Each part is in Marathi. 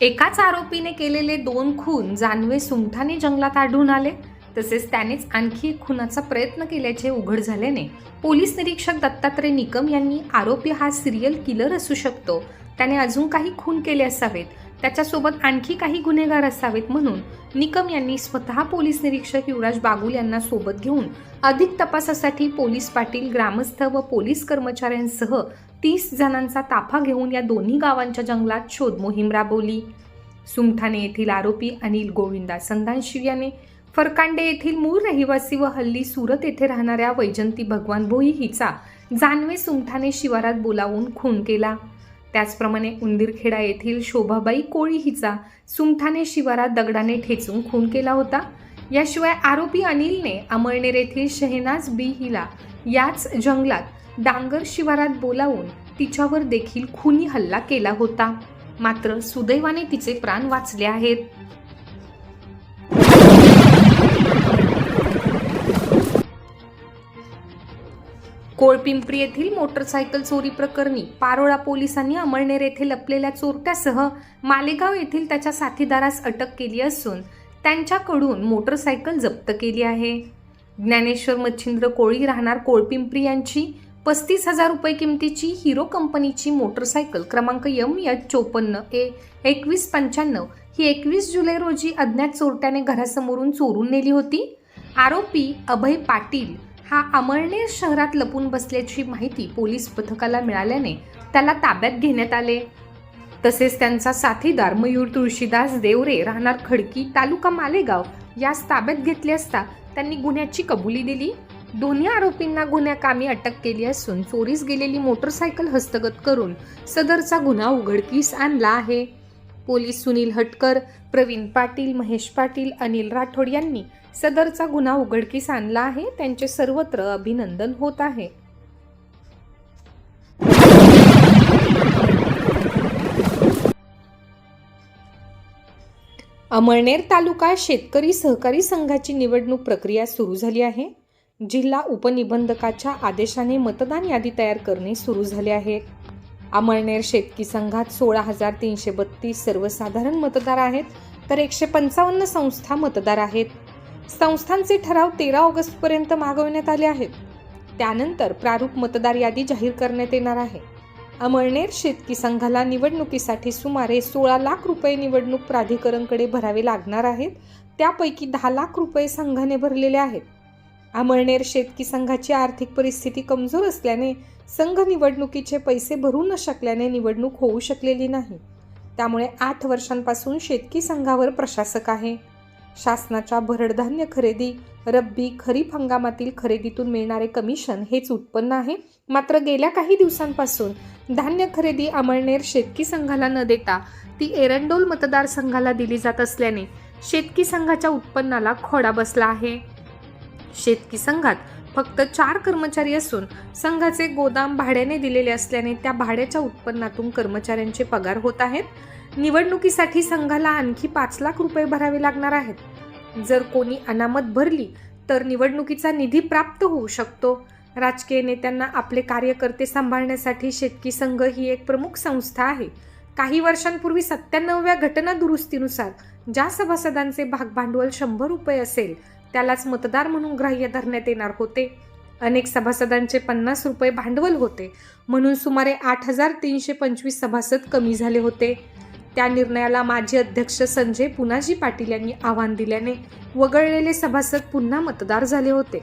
एकाच आरोपीने केलेले दोन खून जानवे सुमठाने जंगलात आढळून आले. तसेच त्यानेच आणखी एक खुनाचा प्रयत्न केल्याचे उघड झाल्याने पोलीस निरीक्षक दत्तात्रय निकम यांनी आरोपी हा सिरियल किलर असू शकतो. त्याने अजून काही खून केले असावेत. त्याच्यासोबत आणखी काही गुन्हेगार असावेत म्हणून निकम यांनी स्वतः पोलीस निरीक्षक युवराज बागुल यांना सोबत घेऊन अधिक तपासासाठी पोलीस पाटील ग्रामस्थ व पोलीस कर्मचाऱ्यांसह तीस जणांचा ताफा घेऊन या दोन्ही गावांच्या जंगलात शोध मोहीम राबवली. सुमठाणे येथील आरोपी अनिल गोविंदा संधानशिव याने फरकांडे येथील मूळ रहिवासी व हल्ली सुरत येथे राहणाऱ्या वैजंती भगवान भोई हिचा जानवे सुमठाणे शिवारात बोलावून खून केला. त्याचप्रमाणे उंदीरखेडा येथील शोभाबाई कोळी हिचा सुमठाणे शिवारात दगडाने ठेचून खून केला होता. याशिवाय आरोपी अनिलने अमळनेर येथील शहनाज बी हिला याच जंगलात डांगर शिवारात बोलावून तिच्यावर देखील खुनी हल्ला केला होता. मात्र सुदैवाने तिचे प्राण वाचले आहेत. कोळपिंपरी येथील मोटरसायकल चोरी प्रकरणी पारोळा पोलिसांनी अमळनेर येथे लपलेल्या चोरट्यासह मालेगाव येथील त्याच्या साथीदारास अटक केली असून त्यांच्याकडून मोटरसायकल जप्त केली आहे. ज्ञानेश्वर मच्छिंद्र कोळी राहणार कोळपिंपरी यांची पस्तीस हजार रुपये किमतीची हिरो कंपनीची मोटरसायकल क्रमांक यम एच चोपन्न ए एकवीस पंच्याण्णव ही एकवीस जुलै रोजी अज्ञात चोरट्याने घरासमोरून चोरून नेली होती. आरोपी अभय पाटील हा अमळनेर शहरात लपून बसल्याची माहिती पोलीस पथकाला मिळाल्याने त्याला ताब्यात घेण्यात आले. तसेच त्यांचा साथीदार मयूर तुळशीदास देवरे राहणार खडकी तालुका मालेगाव यास ताब्यात घेतले असता त्यांनी गुन्ह्याची कबुली दिली. दोन्ही आरोपींना गुन्ह्याकामी अटक केली असून चोरीस गेलेली मोटरसायकल हस्तगत करून सदरचा गुन्हा उघडकीस आणला आहे. पोलीस सुनील हटकर प्रवीण पाटील महेश पाटील अनिल राठोड यांनी सदरचा गुन्हा उघडकीस आणला आहे. त्यांचे सर्वत्र अभिनंदन होत आहे. अमळनेर तालुका शेतकरी सहकारी संघाची निवडणूक प्रक्रिया सुरू झाली आहे. जिल्हा उपनिबंधकाच्या आदेशाने मतदान यादी तयार करणे सुरू झाले आहे. अमळनेर शेतकी संघात सोळा हजार तीनशे बत्तीस सर्वसाधारण मतदार आहेत तर एकशे पंचावन्न संस्था मतदार आहेत. संस्थांचे ठराव तेरा ऑगस्टपर्यंत मागवण्यात आले आहेत. त्यानंतर प्रारूप मतदार यादी जाहीर करण्यात येणार आहे. अमळनेर शेतकी संघाला निवडणुकीसाठी सुमारे सोळा लाख रुपये निवडणूक प्राधिकरणकडे भरावे लागणार आहेत. त्यापैकी दहा लाख रुपये संघाने भरलेले आहेत. अमळनेर शेतकी संघाची आर्थिक परिस्थिती कमजोर असल्याने संघ निवडणुकीचे पैसे भरू न शकल्याने निवडणूक होऊ शकलेली नाही. त्यामुळे आठ वर्षांपासून शेतकी संघावर प्रशासक आहे. शासनाच्या भरडधान्य खरेदी रब्बी खरीप हंगामातील खरेदीतून मिळणारे कमिशन हेच उत्पन्न आहे. मात्र गेल्या काही दिवसांपासून धान्य खरेदी अमळनेर शेतकी संघाला न देता ती एरंडोल मतदारसंघाला दिली जात असल्याने शेतकी संघाच्या उत्पन्नाला खोडा बसला आहे. शेतकी संघात फक्त चार कर्मचारी असून संघाचे गोदाम भाड्याने दिलेले असल्याने त्या भाड्याच्या उत्पन्नातून कर्मचाऱ्यांचे पगार होत आहेत. निवडणुकीसाठी संघाला आणखी पाच लाख रुपये भरावे लागणार आहेत. जर कोणी अनामत भरली तर निवडणुकीचा निधी प्राप्त होऊ शकतो. राजकीय नेत्यांना आपले कार्यकर्ते सांभाळण्यासाठी शेतकी संघ ही एक प्रमुख संस्था आहे. काही वर्षांपूर्वी सत्त्याण्णवव्या घटना दुरुस्तीनुसार ज्या सभासदांचे भागभांडवल शंभर रुपये असेल त्यालाच मतदार म्हणून ग्राह्य धरण्यात येणार होते. अनेक सभासदांचे पन्नास रुपये भांडवल होते. म्हणून सुमारे आठ हजार तीनशे पंचवीस सभासद कमी झाले होते. त्या निर्णयाला माजी अध्यक्ष संजय पुनाजी पाटील यांनी आव्हान दिल्याने वगळलेले सभासद पुन्हा मतदार झाले होते.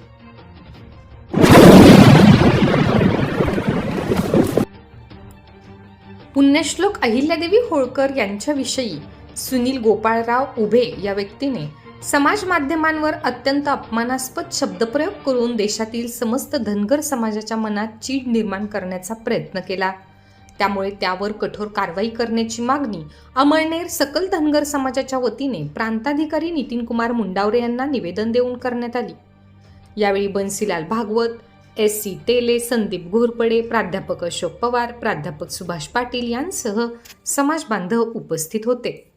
पुण्यश्लोक अहिल्यादेवी होळकर यांच्याविषयी सुनील गोपाळराव उभे या व्यक्तीने समाज माध्यमांवर अत्यंत अपमानास्पद शब्दप्रयोग करून देशातील समस्त धनगर समाजाच्या मनात चीड निर्माण करण्याचा प्रयत्न केला. त्यामुळे त्यावर कठोर कारवाई करण्याची मागणी अमळनेर सकल धनगर समाजाच्या वतीने प्रांताधिकारी नितीन कुमार मुंडावरे यांना निवेदन देऊन करण्यात आली. यावेळी बन्सीलाल भागवत एस सी तेले संदीप घोरपडे प्राध्यापक अशोक पवार प्राध्यापक सुभाष पाटील यांसह समाज बांधव उपस्थित होते.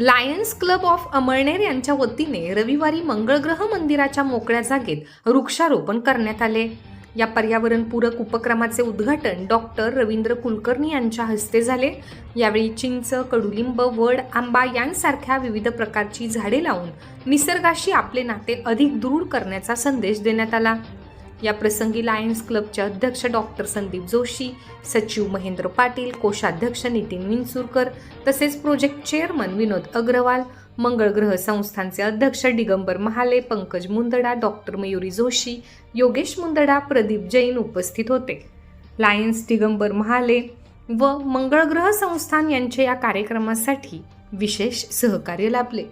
लायन्स क्लब ऑफ अमळनेर यांच्या वतीने रविवारी मंगळग्रह मंदिराच्या मोकळ्या जागेत वृक्षारोपण करण्यात आले. या पर्यावरणपूरक उपक्रमाचे उद्घाटन डॉक्टर रवींद्र कुलकर्णी यांच्या हस्ते झाले. यावेळी चिंच कडुलिंब वड आंबा यांसारख्या विविध प्रकारची झाडे लावून निसर्गाशी आपले नाते अधिक दृढ करण्याचा संदेश देण्यात आला. या प्रसंगी लायन्स क्लबचे अध्यक्ष डॉक्टर संदीप जोशी सचिव महेंद्र पाटील कोषाध्यक्ष नितीन विनसुरकर तसेच प्रोजेक्ट चेअरमन विनोद अग्रवाल मंगळग्रह संस्थांचे अध्यक्ष दिगंबर महाले पंकज मुंदडा डॉक्टर मयुरी जोशी योगेश मुंदडा प्रदीप जैन उपस्थित होते. लायन्स दिगंबर महाले व मंगळ ग्रह संस्थान यांचे या कार्यक्रमासाठी विशेष सहकार्य लाभले.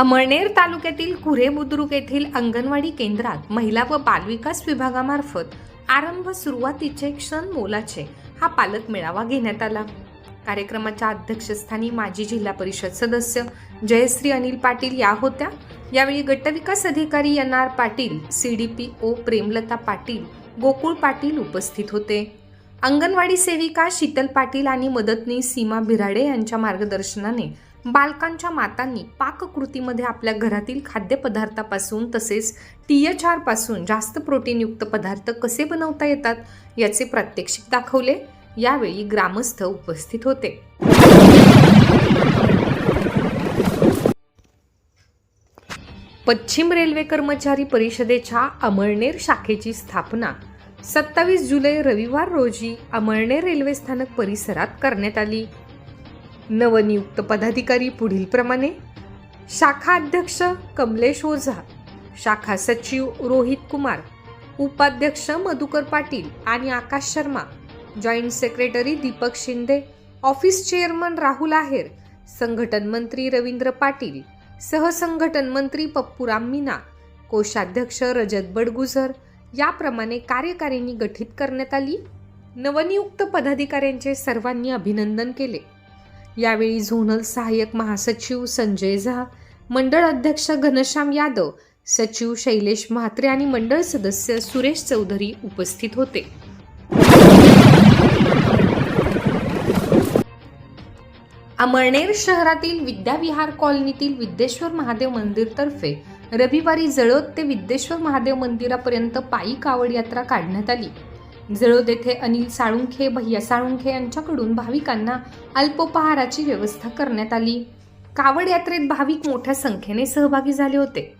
अमळनेर तालुक्यातील कुरे बुद्रुक येथील अंगणवाडी केंद्रात महिला व बालविकास विभागामार्फत आरंभ सुरुवातीचे क्षण मोलाचे हा पालक मेळावा घेण्यात आला. कार्यक्रमाच्या अध्यक्षस्थानी माजी जिल्हा परिषद सदस्य जयश्री अनिल पाटील या होत्या. यावेळी गटविकास अधिकारी N R Patil C D P O Premlata Patil Gokul Patil उपस्थित होते. अंगणवाडी सेविका शीतल पाटील आणि मदतनीस सीमा बिराडे यांच्या मार्गदर्शनाने बालकांच्या मातांनी पाककृतीमध्ये आपल्या घरातील खाद्यपदार्थापासून तसेच टी एच आरपासून जास्त प्रोटीनयुक्त पदार्थ कसे बनवता येतात याचे प्रात्यक्षिक दाखवले. यावेळी ग्रामस्थ उपस्थित होते. पश्चिम रेल्वे कर्मचारी परिषदेच्या अमळनेर शाखेची स्थापना. सत्तावीस जुलै रविवार रोजी अमळनेर रेल्वे स्थानक परिसरात करण्यात आली. नवनियुक्त पदाधिकारी पुढीलप्रमाणे. शाखा अध्यक्ष कमलेश ओझा. शाखा सचिव रोहित कुमार. उपाध्यक्ष मधुकर पाटील आणि Akash Sharma. Joint secretary Deepak Shinde. Office chairman Rahul Aher. संघटन मंत्री रवींद्र पाटील. सहसंघटन मंत्री पप्पूराम मीना. कोषाध्यक्ष रजत बडगुजर. याप्रमाणे कार्यकारिणी गठीत करण्यात आली. नवनियुक्त पदाधिकाऱ्यांचे सर्वांनी अभिनंदन केले. यावेळी झोनल सहाय्यक महासचिव संजय झा मंडळ अध्यक्ष घनश्याम यादव सचिव शैलेश म्हात्रे आणि मंडळ सदस्य सुरेश चौधरी उपस्थित होते. अमळनेर शहरातील विद्याविहार कॉलनीतील विद्येश्वर महादेव मंदिरतर्फे रविवारी जळोद ते विद्येश्वर महादेव मंदिरापर्यंत पायी कावड यात्रा काढण्यात आली. जळोद येथे अनिल साळुंखे भैया साळुंखे यांच्याकडून भाविकांना अल्पोपहाराची व्यवस्था करण्यात आली. कावड यात्रेत भाविक मोठ्या संख्येने सहभागी झाले होते.